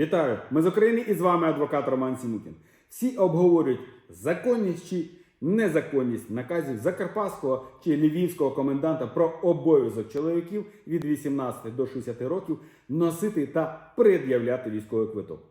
Вітаю! Ми з України і з вами адвокат Роман Сімутін. Всі обговорюють законність чи незаконність наказів Закарпатського чи Львівського коменданта про обов'язок чоловіків від 18 до 60 років носити та пред'являти військовий квиток.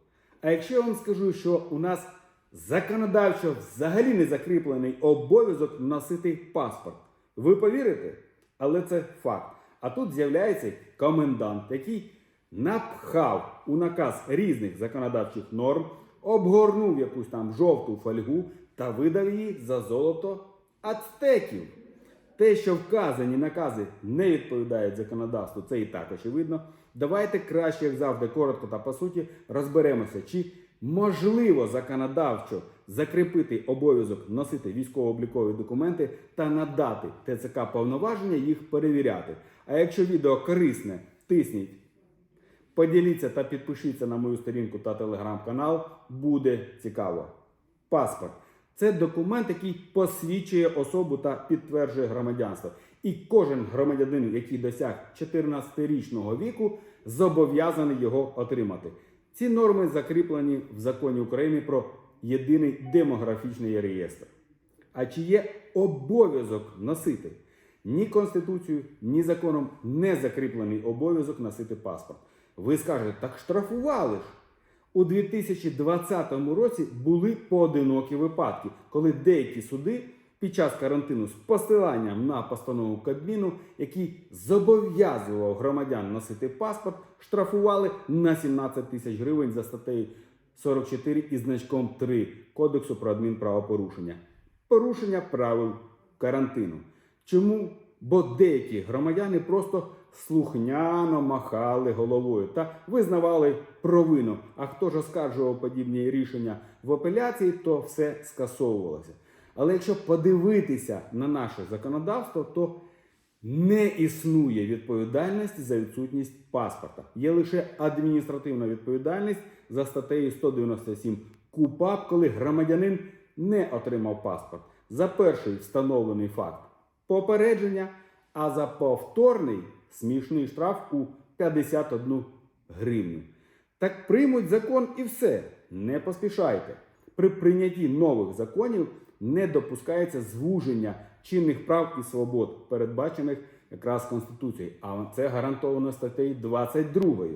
А якщо я вам скажу, що у нас законодавчо взагалі не закріплений обов'язок носити паспорт, ви повірите? Але це факт. А тут з'являється комендант, який напхав у наказ різних законодавчих норм, обгорнув якусь там жовту фольгу та видав її за золото ацтеків. Те, що вказані накази не відповідають законодавству, це і так очевидно. Давайте краще, як завжди, коротко та по суті, розберемося, чи можливо законодавчо закріпити обов'язок носити військово-облікові документи та надати ТЦК повноваження їх перевіряти. А якщо відео корисне, тисніть Поділіться та підпишіться на мою сторінку та телеграм-канал. Буде цікаво. Паспорт це документ, який посвідчує особу та підтверджує громадянство. І кожен громадянин, який досяг 14-річного віку, зобов'язаний його отримати. Ці норми закріплені в законі України про єдиний демографічний реєстр. А чи є обов'язок носити? Ні Конституцією, ні законом не закріплений обов'язок носити паспорт. Ви скажете, так штрафували ж. У 2020 році були поодинокі випадки, коли деякі суди під час карантину з посиланням на постанову Кабміну, який зобов'язував громадян носити паспорт, штрафували на 17 тисяч гривень за статтею 44 із значком 3 Кодексу про адмінправопорушення. Порушення правил карантину. Чому? Бо деякі громадяни просто слухняно махали головою та визнавали провину. А хто ж оскаржував подібні рішення в апеляції, то все скасовувалося. Але якщо подивитися на наше законодавство, то не існує відповідальності за відсутність паспорта. Є лише адміністративна відповідальність за статтею 197 КУПАП, коли громадянин не отримав паспорт. За перший встановлений факт попередження, а за повторний смішний штраф у 51 гривню. Так приймуть закон і все. Не поспішайте. При прийнятті нових законів не допускається звуження чинних прав і свобод, передбачених якраз Конституцією. А це гарантовано статтею 22.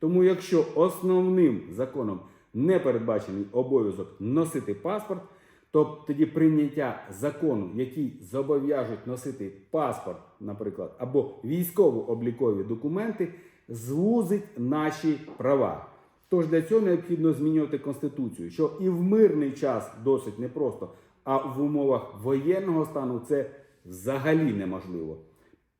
Тому, якщо основним законом не передбачений обов'язок носити паспорт, то тоді прийняття закону, який зобов'яжуть носити паспорт, наприклад, або військово-облікові документи, звузить наші права. Тож для цього необхідно змінювати конституцію, що і в мирний час досить непросто, а в умовах воєнного стану це взагалі неможливо.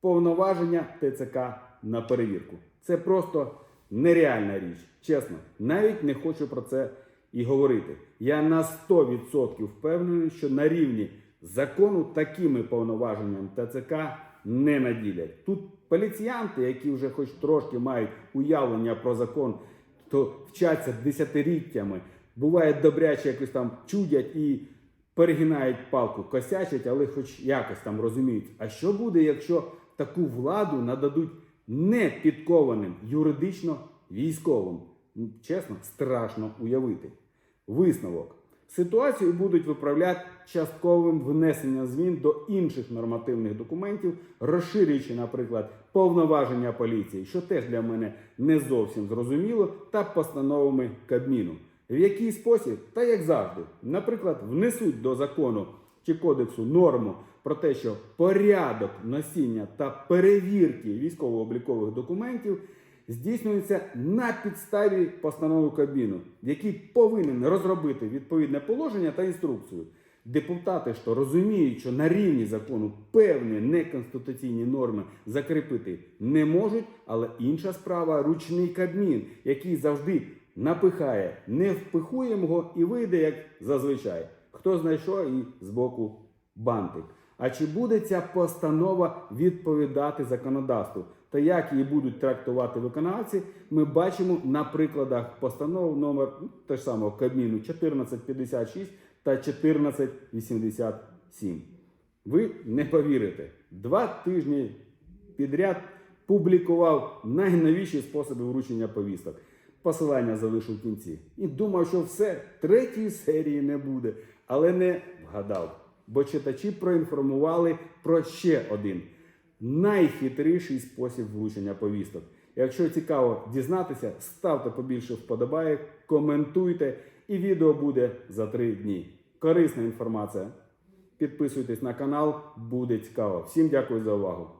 Повноваження ТЦК на перевірку. Це просто нереальна річ. Чесно, навіть не хочу про це і говорити. Я на 100% впевнений, що на рівні закону такими повноваженнями ТЦК не наділять. Тут поліціянти, які вже хоч трошки мають уявлення про закон, то вчаться десятиліттями, буває добряче якось там чудять і перегинають палку, косячать, але хоч якось там розуміють. А що буде, якщо таку владу нададуть не підкованим юридично військовим? Ну, Чесно, страшно уявити. Висновок. Ситуацію будуть виправляти частковим внесенням змін до інших нормативних документів, розширюючи, наприклад, повноваження поліції, що теж для мене не зовсім зрозуміло, та постановами Кабміну. В який спосіб, та як завжди, наприклад, внесуть до закону чи кодексу норму про те, що порядок носіння та перевірки військово-облікових документів здійснюється на підставі постанови Кабміну, який повинен розробити відповідне положення та інструкцію. Депутати, що розуміють, що на рівні закону певні неконституційні норми закріпити не можуть, але інша справа ручний Кабмін, який завжди напихає, не впихуємо і вийде як зазвичай. Хто знайшов і збоку бантик. А чи буде ця постанова відповідати законодавству? Та як її будуть трактувати виконавці, ми бачимо на прикладах постанов номер ну, те ж самого Кабміну 1456 та 1487. Ви не повірите, два тижні підряд публікував найновіші способи вручення повісток. Посилання залишу в кінці. І думав, що все, третьої серії не буде. Але не вгадав. Бо читачі проінформували про ще один найхитріший спосіб влучення повісток. Якщо цікаво дізнатися, ставте побільше вподобайок, коментуйте, і відео буде за три дні. Корисна інформація. Підписуйтесь на канал, буде цікаво. Всім дякую за увагу.